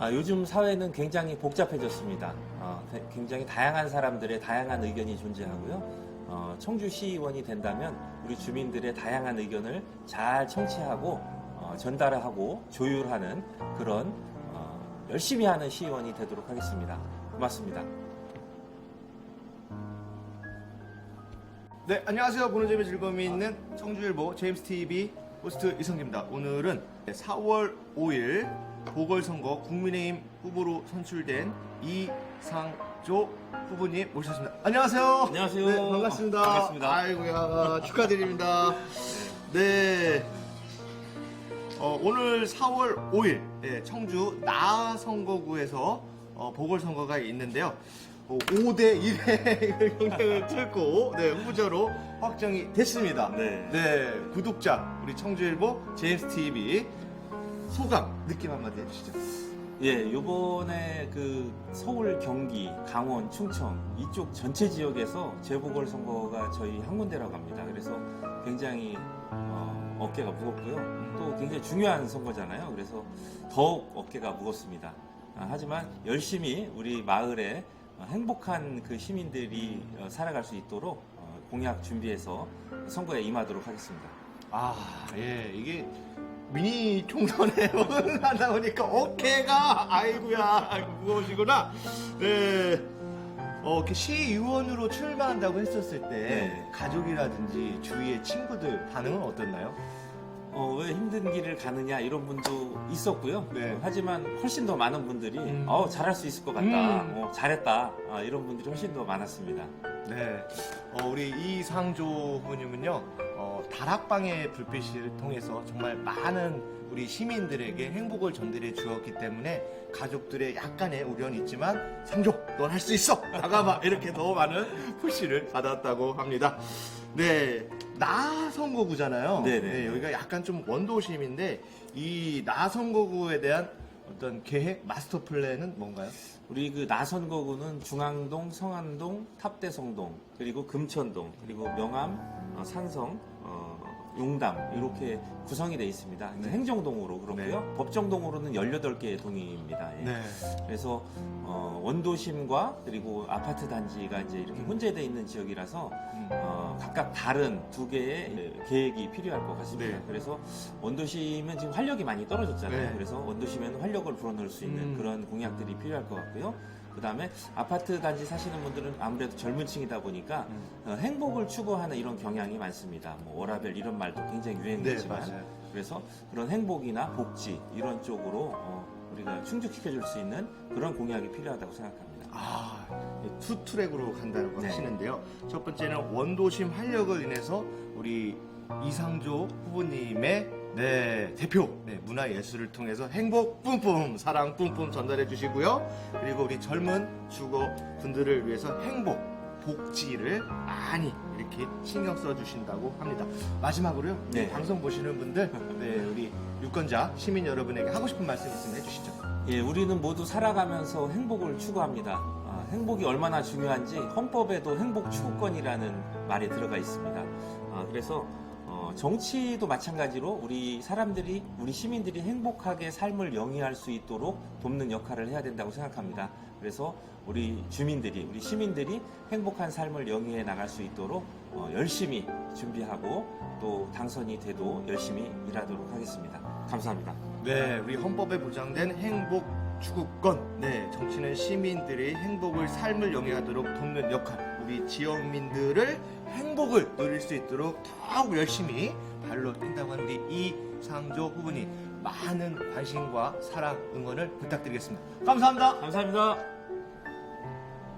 아, 요즘 사회는 굉장히 복잡해졌습니다. 어, 대- 굉장히 다양한 사람들의 다양한 의견이 존재하고요. 어, 청주시의원이 된다면 우리 주민들의 다양한 의견을 잘 청취하고 어, 전달하고 조율하는 그런 어, 열심히 하는 시의원이 되도록 하겠습니다. 고맙습니다. 네, 안녕하세요. 보는 재미 즐거움이 있는 청주일보 제임스 TV 호스트 이성기입니다. 오늘은 4월 5일 보궐선거 국민의힘 후보로 선출된 이상조 후보님 모셨습니다. 안녕하세요. 안녕하세요. 네, 반갑습니다. 반갑습니다. 아이고야, 축하드립니다. 네. 어, 오늘 4월 5일 예, 청주 나선거구에서 어, 보궐선거가 있는데요. 어, 5대 1의 경쟁을 뚫고 네, 후보자로 확정이 됐습니다. 네. 구독자 우리 청주일보 제임스 TV 소감 느낌 한마디 해주시죠. 예, 요번에 그 서울, 경기, 강원, 충청 이쪽 전체 지역에서 재보궐 선거가 저희 한 군데라고 합니다. 그래서 굉장히 어, 어깨가 무겁고요. 또 굉장히 중요한 선거잖아요. 그래서 더욱 어깨가 무겁습니다. 아, 하지만 열심히 우리 마을에 어, 행복한 그 시민들이 어, 살아갈 수 있도록 어, 공약 준비해서 선거에 임하도록 하겠습니다. 아, 예, 이게 미니 총선에 하다 보니까 어깨가 아이고야 무거우시구나. 네. 어, 이렇게 시의원으로 출마한다고 했었을 때 네. 가족이라든지 주위의 친구들 반응은 어땠나요? 어, 왜 힘든 길을 가느냐 이런 분도 있었고요. 네. 어, 하지만 훨씬 더 많은 분들이 음. 어, 잘할 수 있을 것 같다. 음. 어, 잘했다. 아, 이런 분들이 훨씬 더 많았습니다. 네. 어, 우리 이상조 후보님은요, 어, 다락방의 불빛을 통해서 정말 많은 우리 시민들에게 행복을 전달해 주었기 때문에 가족들의 약간의 우려는 있지만 상조, 넌 할 수 있어! 나가봐! 이렇게 더 많은 푸시를 받았다고 합니다. 네. 나선거구잖아요. 네네. 여기가 약간 좀 원도심인데 이 나선거구에 대한 어떤 계획, 마스터 플랜은 뭔가요? 우리 그 나선거구는 중앙동, 성안동, 탑대성동, 그리고 금천동, 그리고 명암, 어, 산성, 어, 용담 이렇게 구성이 되어 있습니다. 네. 행정동으로 그렇고요. 네. 법정동으로는 18개의 동입니다. 예. 네. 그래서 어, 원도심과 그리고 아파트 단지가 이제 이렇게 혼재되어 있는 지역이라서 음. 어, 각각 다른 두 개의 계획이 필요할 것 같습니다. 네. 그래서 원도심은 지금 활력이 많이 떨어졌잖아요. 네. 그래서 원도심에는 활력을 불어넣을 수 있는 음. 그런 공약들이 필요할 것 같고요. 그 다음에 아파트 단지 사시는 분들은 아무래도 젊은 층이다 보니까 음. 어, 행복을 추구하는 이런 경향이 많습니다. 뭐 워라벨 이런 말도 굉장히 유행이지만 네, 맞아요. 그래서 그런 행복이나 복지 이런 쪽으로 어, 우리가 충족시켜줄 수 있는 그런 공약이 필요하다고 생각합니다. 아, 투 트랙으로 간다고 네. 하시는데요. 첫 번째는 원도심 활력을 인해서 우리 이상조 후보님의 네, 대표 네, 문화예술을 통해서 행복 뿜뿜, 사랑 뿜뿜 전달해 주시고요. 그리고 우리 젊은 주거 분들을 위해서 행복, 복지를 많이 이렇게 신경 써 주신다고 합니다. 마지막으로요. 네. 이 방송 보시는 분들, 네, 우리 유권자, 시민 여러분에게 하고 싶은 말씀 있으면 해주시죠. 예, 우리는 모두 살아가면서 행복을 추구합니다. 아, 행복이 얼마나 중요한지 헌법에도 행복 추구권이라는 말이 들어가 있습니다. 아, 그래서 어, 정치도 마찬가지로 우리 사람들이 우리 시민들이 행복하게 삶을 영위할 수 있도록 돕는 역할을 해야 된다고 생각합니다. 그래서 우리 주민들이 우리 시민들이 행복한 삶을 영위해 나갈 수 있도록 어, 열심히 준비하고 또 당선이 돼도 열심히 일하도록 하겠습니다. 감사합니다. 네, 우리 헌법에 보장된 행복 추구권. 네, 정치는 시민들의 행복을 삶을 영위하도록 돕는 역할. 우리 지역민들을 행복을 누릴 수 있도록 더욱 열심히 발로 뛴다고 하는 우리 이상조 후보님 많은 관심과 사랑 응원을 부탁드리겠습니다. 감사합니다. 감사합니다.